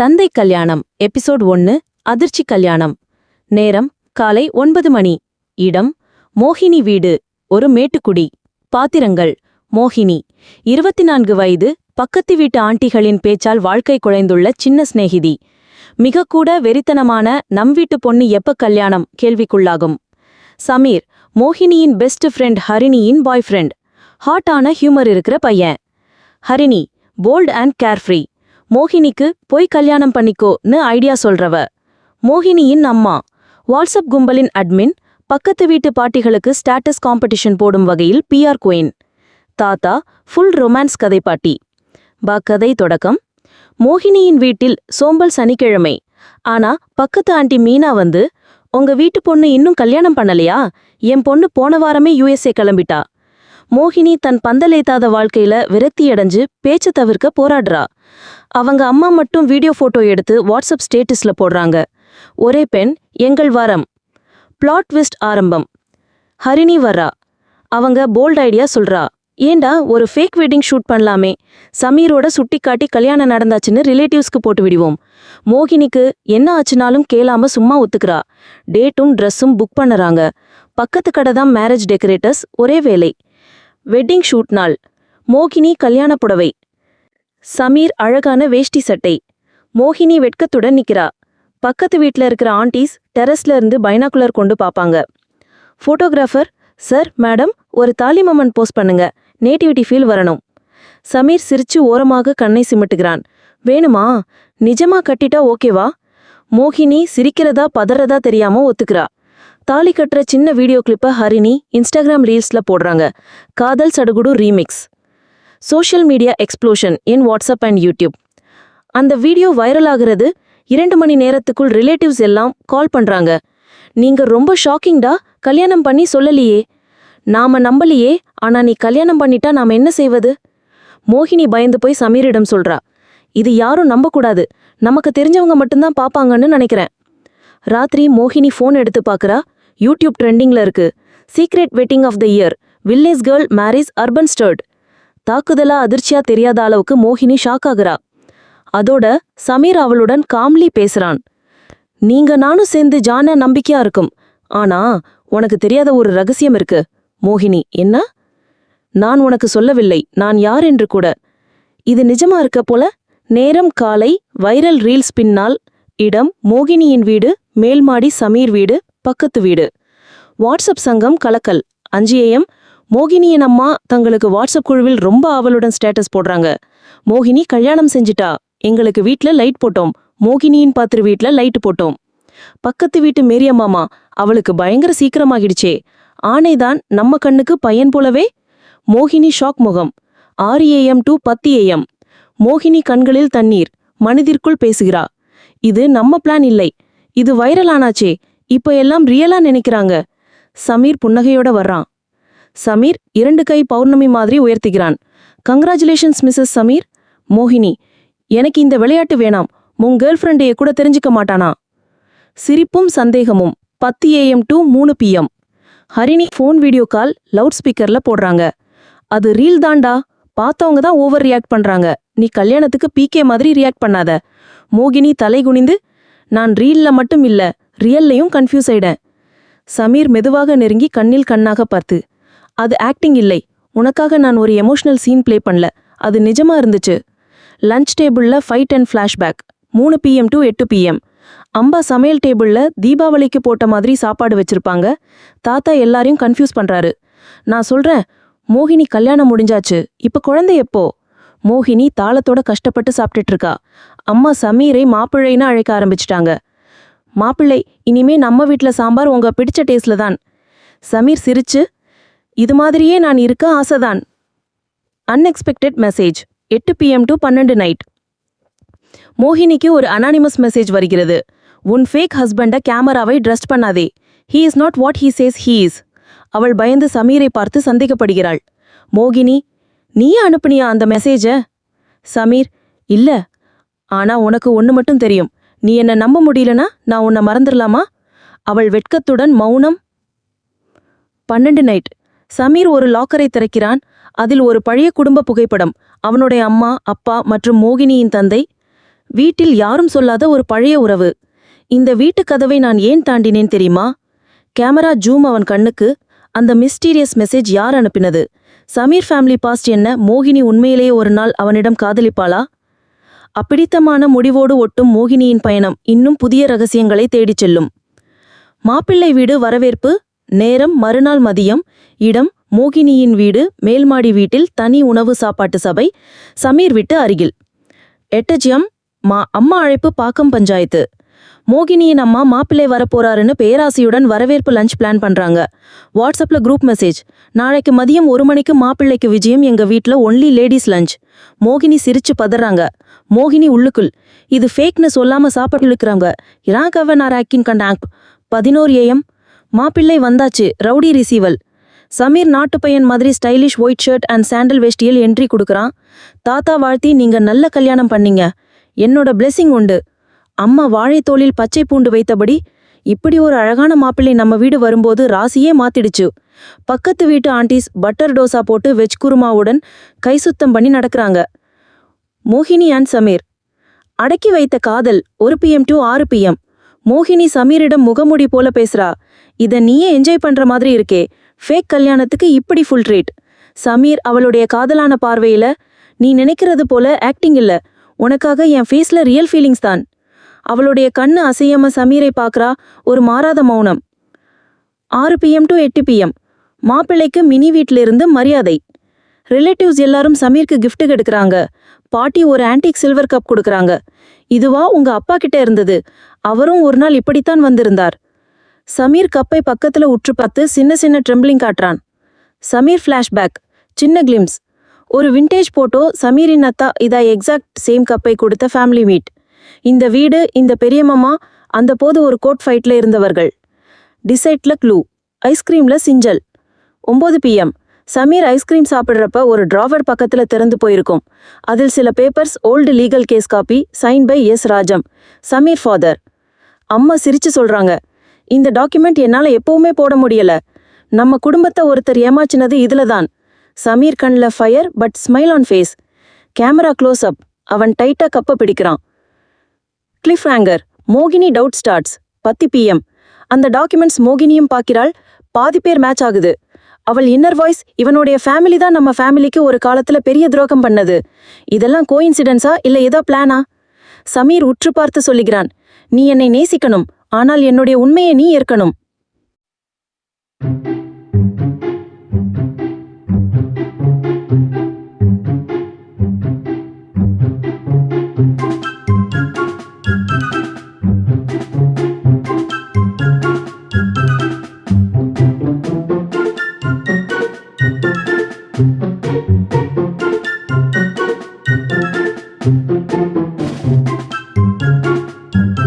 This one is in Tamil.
தந்தை கல்யாணம் எபிசோட் ஒன்னு அதிர்ச்சி கல்யாணம். நேரம் காலை ஒன்பது மணி. இடம் மோகினி வீடு ஒரு மேட்டுக்குடி. பாத்திரங்கள் மோகினி. இருபத்தி நான்கு வயது பக்கத்து வீட்டு ஆண்டிகளின் பேச்சால் வாழ்க்கை குழைந்துள்ள சின்ன சிநேகிதி. மிக கூட வெறித்தனமான நம் வீட்டு பொண்ணு எப்ப கல்யாணம்? கேள்விக்குள்ளாகும். சமீர் மோகினியின் பெஸ்ட் ஃப்ரெண்ட் ஹரிணியின் பாய் ஃப்ரெண்ட் ஹாட்டான ஹியூமர் இருக்கிற பையன். ஹரிணி போல்ட் அண்ட் கேர்ஃப்ரீ மோகினிக்கு போய் கல்யாணம் பண்ணிக்கோன்னு ஐடியா சொல்றவ. மோகினியின் அம்மா. வாட்ஸ்அப் கும்பலின் அட்மின் பக்கத்து வீட்டு பாட்டிகளுக்கு ஸ்டேட்டஸ் காம்படிஷன் போடும் வகையில் பிஆர் குயின். தாத்தா ஃபுல் ரொமான்ஸ் கதை பாட்டி. பா கதை தொடக்கம். மோகினியின் வீட்டில் சோம்பல் சனிக்கிழமை. ஆனா பக்கத்து ஆண்டி மீனா வந்து உங்க வீட்டு பொண்ணு இன்னும் கல்யாணம் பண்ணலையா? என் பொண்ணு போன வாரமே யுஎஸ்ஏ கிளம்பிட்டா. மோகினி தன் பந்தலேத்தாத வாழ்க்கையில விரக்தியடைஞ்சு பேச்ச தவிர்க்க போராடுறா. அவங்க அம்மா மட்டும் வீடியோ போட்டோ எடுத்து வாட்ஸ்அப் ஸ்டேட்டஸ்ல போடுறாங்க. ஒரே பெண் எங்கள் வாரம். பிளாட் ட்விஸ்ட் ஆரம்பம். ஹரிணி வர்றா. அவங்க போல்ட் ஐடியா சொல்றா. ஏண்டா ஒரு ஃபேக் வெட்டிங் ஷூட் பண்ணலாமே. சமீரோட சுட்டி காட்டி கல்யாணம் நடந்தாச்சுன்னு ரிலேட்டிவ்ஸ்க்கு போட்டு விடுவோம். மோகினிக்கு என்ன ஆச்சுனாலும் கேளாம சும்மா ஒத்துக்கிறா. டேட்டும் ட்ரெஸ்ஸும் புக் பண்ணுறாங்க. பக்கத்து கடை தான் மேரேஜ் டெக்கரேட்டர்ஸ் ஒரே வேலை. வெட்டிங் ஷூட் நாள். மோகினி கல்யாண புடவை. சமீர் அழகான வேஷ்டி சட்டை. மோகினி வெட்கத்துடன் நிக்கிறா. பக்கத்து வீட்டில் இருக்கிற ஆண்டிஸ் டெரஸ்ல இருந்து பைனாகுலர் கொண்டு பார்ப்பாங்க ஃபோட்டோகிராஃபர் சார் மேடம் ஒரு தாலிமம்மன் போஸ்ட் பண்ணுங்க. நேட்டிவிட்டி ஃபீல் வரணும். சமீர் சிரிச்சு ஓரமாக கண்ணை சிமிட்டுகிறான். வேணுமா? நிஜமா கட்டிட்டா ஓகேவா? மோகினி சிரிக்கிறதா பதறதா தெரியாம ஒத்துக்கிறா. தாலி கட்டுற சின்ன வீடியோ கிளிப்பை ஹரிணி இன்ஸ்டாகிராம் ரீல்ஸில் போடுறாங்க. Kadhal Sadugudu remix social media explosion in WhatsApp and YouTube அந்த வீடியோ வைரல் ஆகிறது இரண்டு மணி நேரத்துக்குள் ரிலேட்டிவ்ஸ் எல்லாம் கால் பண்ணுறாங்க நீங்கள் ரொம்ப ஷாக்கிங்டா கல்யாணம் பண்ணி சொல்லலையே. நாம நம்பலையே ஆனால் நீ கல்யாணம் பண்ணிட்டா நாம் என்ன செய்வது? மோகினி பயந்து போய் சமீரிடம் சொல்கிறா இது யாரும் நம்பக்கூடாது. நமக்கு தெரிஞ்சவங்க மட்டும்தான் பார்ப்பாங்கன்னு நினைக்கிறேன். ராத்திரி மோகினி ஃபோன் எடுத்து பார்க்கறா யூடியூப் ட்ரெண்டிங்ல இருக்கு. Secret wedding of the year village girl marries urban stud தாக்குதலா அதிர்ச்சியா தெரியாத அளவுக்கு மோகினி ஷாக் ஆகுறா. அதோட சமீர் அவளுடன் காம்லி பேசுறான். நீங்க நானும் சேர்ந்து ஜான நம்பிக்கையா இருக்கும். ஆனா உனக்கு தெரியாத ஒரு ரகசியம் இருக்கு. மோகினி என்ன? நான் உனக்கு சொல்லவில்லை. நான் யார் என்று கூட. இது நிஜமா இருக்க போல? நேரம் காலை வைரல் ரீல்ஸ் பின்னால் இடம் மோகினியின் வீடு மேல்மாடி சமீர் வீடு பக்கத்து வீடு. வாட்ஸ்அப் சங்கம் கலக்கல். அஞ்சு ஏஎம் மோகினியின் அம்மா தங்களுக்கு வாட்ஸ்அப் குழுவில் ரொம்ப ஆவலுடன் ஸ்டேட்டஸ் போடுறாங்க. மோகினி கல்யாணம் செஞ்சிட்டா. எங்களுக்கு வீட்ல லைட் போட்டோம். மோகினியின் பாத்திர வீட்ல லைட் போட்டோம். பக்கத்து வீட்டு மேரியம்மாமா அவளுக்கு பயங்கர சீக்கிரமாகிடுச்சே. ஆனைதான் நம்ம கண்ணுக்கு பையன் போலவே? மோகினி ஷாக் முகம். ஆறு ஏஎம் டு பத்து ஏஎம் மோகினி கண்களில் தண்ணீர். மனதிற்குள் பேசுகிறா. இது நம்ம பிளான் இல்லை. இது வைரல் ஆனாச்சே. இப்ப எல்லாம் ரியலா நினைக்கிறாங்க. சமீர் புன்னகையோட வர்றான். சமீர் இரண்டு கை பௌர்ணமி மாதிரி உயர்த்துகிறான் கங்க்ராச்சுலேஷன்ஸ் மிஸ்ஸஸ் சமீர். மோகினி எனக்கு இந்த விளையாட்டு வேணாம். உன் கேர்ள் ஃப்ரெண்டைய கூட தெரிஞ்சுக்க மாட்டானா? சிரிப்பும் சந்தேகமும். பத்து ஏஎம் டு மூணு PM Harini phone video call loud ஸ்பீக்கர்ல போடுறாங்க. அது ரீல் தாண்டா பார்த்தவங்க தான் ஓவர் ரியாக்ட் பண்றாங்க. நீ கல்யாணத்துக்கு பிகே மாதிரி ரியாக்ட் பண்ணாத. மோகினி தலை குனிந்து நான் ரீல்ல மட்டும் இல்ல. ரியல்லையும் கன்ஃபியூஸ் ஆயிடேன் சமீர் மெதுவாக நெருங்கி கண்ணில் கண்ணாக பார்த்து அது ஆக்டிங் இல்லை. உனக்காக நான் ஒரு எமோஷனல் சீன் ப்ளே பண்ணல. அது நிஜமா இருந்துச்சு. லஞ்ச் டேபிள்ல ஃபைட் அண்ட் ஃப்ளாஷ்பேக் மூணு பிஎம் டு எட்டு பிஎம் அம்பா சமையல் டேபிளில் தீபாவளிக்கு போட்ட மாதிரி சாப்பாடு வச்சிருப்பாங்க. தாத்தா எல்லாரையும் கன்ஃபியூஸ் பண்ணுறாரு நான் சொல்கிறேன் மோகினி கல்யாணம் முடிஞ்சாச்சு. இப்போ குழந்தை எப்போ? மோகினி தாளத்தோட கஷ்டப்பட்டு சாப்பிட்டுட்டு இருக்கா. அம்மா சமீரை மாப்பிள்ளைன்னு அழைக்க ஆரம்பிச்சிட்டாங்க. மாப்பிள்ளை இனிமே நம்ம வீட்ல சாம்பார் உங்க பிடிச்ச டேஸ்ட்ல தான். சமீர் சிரிச்சு இது மாதிரியே நான் இருக்க ஆசைதான். அன்எக்ஸ்பெக்டட் மெசேஜ் எட்டு பிஎம் டு பன்னெண்டு நைட் மோகினிக்கு ஒரு அனானிமஸ் மெசேஜ் வருகிறது. உன் ஃபேக் ஹஸ்பண்ட கேமராவை ட்ரஸ்ட் பண்ணாதே. He is not what he says he is அவள் பயந்து சமீரை பார்த்து சந்தேகப்படுகிறாள். மோகினி நீயே அனுப்புனியா அந்த மெசேஜ சமீர் இல்ல. ஆனா உனக்கு ஒன்னு மட்டும் தெரியும். நீ என்ன நம்ப முடியலனா நான் உன்னை மறந்துடலாமா? அவள் வெட்கத்துடன் மௌனம். பன்னெண்டு நைட் சமீர் ஒரு லாக்கரை திறக்கிறான். அதில் ஒரு பழைய குடும்ப புகைப்படம். அவனுடைய அம்மா அப்பா மற்றும் மோகினியின் தந்தை. வீட்டில் யாரும் சொல்லாத ஒரு பழைய உறவு. இந்த வீட்டு கதவை நான் ஏன் தாண்டினேன் தெரியுமா? கேமரா ஜூம் அவன் கண்ணுக்கு. அந்த மிஸ்டீரியஸ் மெசேஜ் யார் அனுப்பினது? சமீர் ஃபேமிலி பாஸ்ட் என்ன? மோகினி உண்மையிலேயே ஒரு நாள் அவனிடம் காதலிப்பாளா? அப்பிடித்தமான முடிவோடு ஒட்டும் மோகினியின் பயணம் இன்னும் புதிய ரகசியங்களை தேடிச் செல்லும். மாப்பிள்ளை வீடு வரவேற்பு நேரம் மறுநாள் மதியம் இடம் மோகினியின் வீடு மேல்மாடி வீட்டில் தனி உணவு சாப்பாட்டு சபை சமீர் விட்டு அருகில். எட்டஜியம் மா அம்மா அழைப்பு பாக்கம் பஞ்சாயத்து. மோகினியின் அம்மா மாப்பிள்ளை வரப்போறாருன்னு பேராசையுடன் வரவேற்பு லஞ்ச் பிளான் பண்றாங்க. வாட்ஸ்அப்ல குரூப் மெசேஜ் நாளைக்கு மதியம் ஒரு மணிக்கு மாப்பிள்ளைக்கு விஜயம் எங்க வீட்ல ஒன்லி லேடிஸ் லஞ்ச் மோகினி சிரிச்சு பதறாங்க. மோகினி உள்ளுக்குள் இது ஃபேக்னு சொல்லாம சாப்பாடு இழுக்கிறாங்க இராகவ நாராக்கின் கண்டாங் பதினோரு ஏஎம் மாப்பிள்ளை வந்தாச்சு ரவுடி ரிசீவல் சமீர் நாட்டு பையன் மாதிரி stylish white shirt and sandal வேஷ்டியில் entry கொடுக்குறான். தாத்தா வாழ்த்தி நீங்க நல்ல கல்யாணம் பண்ணீங்க. என்னோட பிளெஸிங் உண்டு. அம்மா வாழைத்தோளில் பச்சை பூண்டு வைத்தபடி இப்படி ஒரு அழகான மாப்பிள்ளை நம்ம வீடு வரும்போது ராசியே மாத்திடுச்சு. பக்கத்து வீட்டு ஆண்டிஸ் பட்டர் டோசா போட்டு வெஜ் குருமாவுடன் கை சுத்தம் பண்ணி நடக்கறாங்க. மோகினி அண்ட் சமீர். அடக்கி வைத்த காதல் ஒரு பிஎம் டு ஆறு பிஎம் மோகினி சமீரிடம் முகமுடி போல பேசுறா. இத நீயே என்ஜாய் பண்ற மாதிரி இருக்கே. ஃபேக் கல்யாணத்துக்கு இப்படி ஃபுல் ட்ரீட் சமீர் அவளுடைய காதலான பார்வையில நீ நினைக்கிறது போல ஆக்டிங் இல்ல. உனக்காக என் ஃபேஸ்ல ரியல் ஃபீலிங்ஸ் தான். அவளுடைய கண்ணு அசையாம சமீரை பார்க்கறா ஒரு மாறாத மௌனம். ஆறு பிஎம் டு எட்டு பிஎம் மாப்பிள்ளைக்கு மினி வீட்டிலிருந்து மரியாதை. ரிலேட்டிவ்ஸ் எல்லாரும் சமீருக்கு கிஃப்ட் எடுக்கறாங்க. பாட்டி ஒரு ஆன்டிக் சில்வர் கப் கொடுக்குறாங்க. இதுவா உங்க அப்பா கிட்ட இருந்தது. அவரும் ஒரு நாள் இப்படித்தான் வந்திருந்தார். சமீர் கப்பை பக்கத்துல உற்று பார்த்து சின்ன சின்ன ட்ரெம்பிளிங் காட்டுறான். சமீர் ஃப்ளாஷ்பேக் சின்ன கிளிம்ஸ் ஒரு விண்டேஜ் போட்டோ சமீரின் அத்தா இதா எக்ஸாக்ட் சேம் கப்பை கொடுத்த ஃபேமிலி மீட் இந்த வீடு இந்த பெரியம்மா அந்த போது ஒரு கோட் ஃபைட்ல இருந்தவர்கள். டிசைட்ல க்ளூ ஐஸ்கிரீம்ல சிஞ்சல் ஒம்பது பிஎம் சமீர் ஐஸ்கிரீம் சாப்பிடுறப்ப ஒரு டிராவர் பக்கத்துல திறந்து போயிருக்கும். அதில் சில papers old legal case copy sign by S Rajam. Sameer father அம்மா சிரிச்சு சொல்றாங்க. இந்த டாக்குமெண்ட் என்னால எப்பவுமே போட முடியல. நம்ம குடும்பத்தை ஒருத்தர் ஏமாச்சினது இதுல தான். சமீர் கண்ல fire but smile on face camera close up அவன் டைட்டா கப்ப பிடிக்கிறான். கிளிஃப் ஹேங்கர் மோகினி டவுட் ஸ்டார்ட்ஸ் பத்து பிஎம் அந்த டாக்குமெண்ட்ஸ் மோகினியும் பார்க்கிறாள். பாதி பேர் மேட்ச் ஆகுது. அவள் இன்னர் வாய்ஸ் இவனுடைய ஃபேமிலி தான் நம்ம ஃபேமிலிக்கு ஒரு காலத்துல பெரிய துரோகம் பண்ணது. இதெல்லாம் கோயின்சிடென்ஸா இல்ல ஏதோ பிளானா சமீர் உற்று பார்த்து சொல்லுகிறான். நீ என்னை நேசிக்கணும் ஆனால் என்னுடைய உண்மையை நீ ஏற்கணும்.